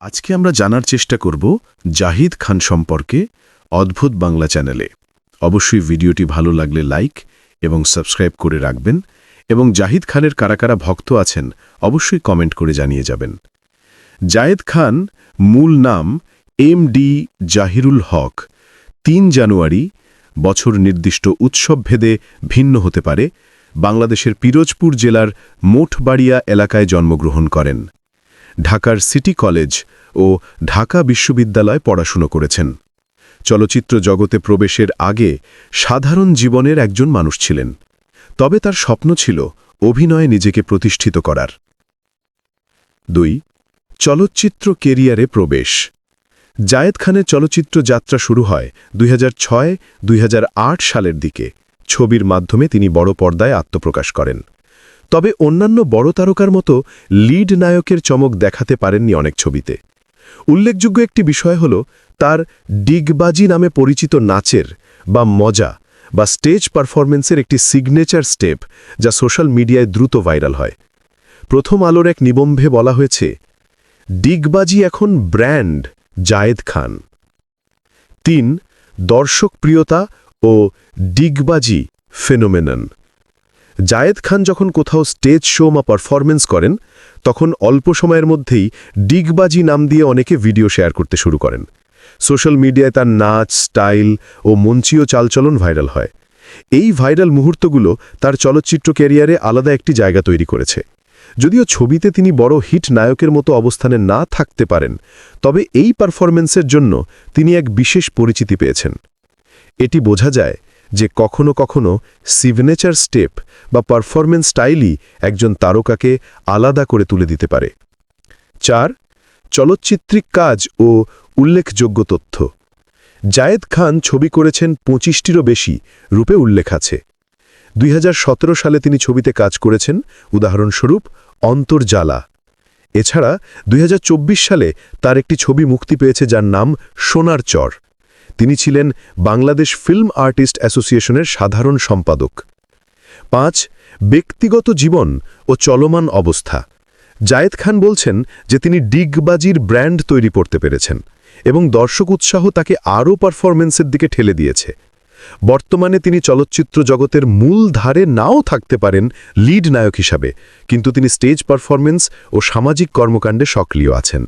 আজকে আমরা জানার চেষ্টা করব জাহিদ খান সম্পর্কে অদ্ভুত বাংলা চ্যানেলে। অবশ্যই ভিডিওটি ভালো লাগলে লাইক এবং সাবস্ক্রাইব করে রাখবেন এবং জাহিদ খানের কারা কারা ভক্ত আছেন অবশ্যই কমেন্ট করে জানিয়ে যাবেন। জায়েদ খান মূল নাম এম ডি জাহিরুল হক। তিন জানুয়ারি বছর নির্দিষ্ট উৎসব ভেদে ভিন্ন হতে পারে। বাংলাদেশের পিরোজপুর জেলার মোঠবাড়িয়া এলাকায় জন্মগ্রহণ করেন। ঢাকার সিটি কলেজ ও ঢাকা বিশ্ববিদ্যালয় পড়াশুনো করেছেন। চলচ্চিত্র জগতে প্রবেশের আগে সাধারণ জীবনের একজন মানুষ ছিলেন। তবে তার স্বপ্ন ছিল অভিনয়ে নিজেকে প্রতিষ্ঠিত করার। দুই, চলচ্চিত্র কেরিয়ারে প্রবেশ। জায়েদ খানের চলচ্চিত্র যাত্রা শুরু হয় দুই দুই সালের দিকে। ছবির মাধ্যমে তিনি বড় পর্দায় আত্মপ্রকাশ করেন। তবে অন্যান্য বড় তারকার মতো লিড নায়কের চমক দেখাতে পারেননি অনেক ছবিতে। উল্লেখযোগ্য একটি বিষয় হল তার ডিগবাজি নামে পরিচিত নাচের বা মজা বা স্টেজ পারফরমেন্সের একটি সিগনেচার স্টেপ যা সোশ্যাল মিডিয়ায় দ্রুত ভাইরাল হয়। প্রথম আলোর এক নিবম্ভে বলা হয়েছে, ডিগবাজি এখন ব্র্যান্ড জায়েদ খান। তিন দর্শকপ্রিয়তা ও ডিগবাজি ফেনোমেনন। জায়েদ খান যখন কোথাও স্টেজ শো বা পারফরমেন্স করেন, তখন অল্প সময়ের মধ্যেই ডিগবাজি নাম দিয়ে অনেকে ভিডিও শেয়ার করতে শুরু করেন। সোশ্যাল মিডিয়ায় তার নাচ, স্টাইল ও মঞ্চীয় চালচলন ভাইরাল হয়। এই ভাইরাল মুহূর্তগুলো তার চলচ্চিত্র ক্যারিয়ারে আলাদা একটি জায়গা তৈরি করেছে। যদিও ছবিতে তিনি বড় হিট নায়কের মতো অবস্থানে না থাকতে পারেন, তবে এই পারফরমেন্সের জন্য তিনি এক বিশেষ পরিচিতি পেয়েছেন। এটি বোঝা যায় যে কখনো কখনো সিগনেচার স্টেপ বা পারফরমেন্স স্টাইলই একজন তারকাকে আলাদা করে তুলে দিতে পারে। চার, চলচ্চিত্রিক কাজ ও উল্লেখযোগ্য তথ্য। জায়েদ খান ছবি করেছেন পঁচিশটিরও বেশি রূপে উল্লেখ আছে। দুই হাজার সতেরো সালে তিনি ছবিতে কাজ করেছেন, উদাহরণস্বরূপ অন্তর্জালা এছাড়া দুই হাজার চব্বিশ সালে তার একটি ছবি মুক্তি পেয়েছে যার নাম সোনার চর। তিনি ছিলেন বাংলাদেশ ফিল্ম আর্টিস্ট অ্যাসোসিয়েশনের সাধারণ সম্পাদক। পাঁচ, ব্যক্তিগত জীবন ও চলমান অবস্থা। জায়েদ খান বলছেন যে তিনি ডিগবাজির ব্র্যান্ড তৈরি করতে পেরেছেন এবং দর্শক উৎসাহ তাকে আরও পারফরমেন্সের দিকে ঠেলে দিয়েছে। বর্তমানে তিনি চলচ্চিত্র জগতের মূল ধারে নাও থাকতে পারেন লিড নায়ক হিসাবে, কিন্তু তিনি স্টেজ পারফরমেন্স ও সামাজিক কর্মকাণ্ডে সক্রিয় আছেন।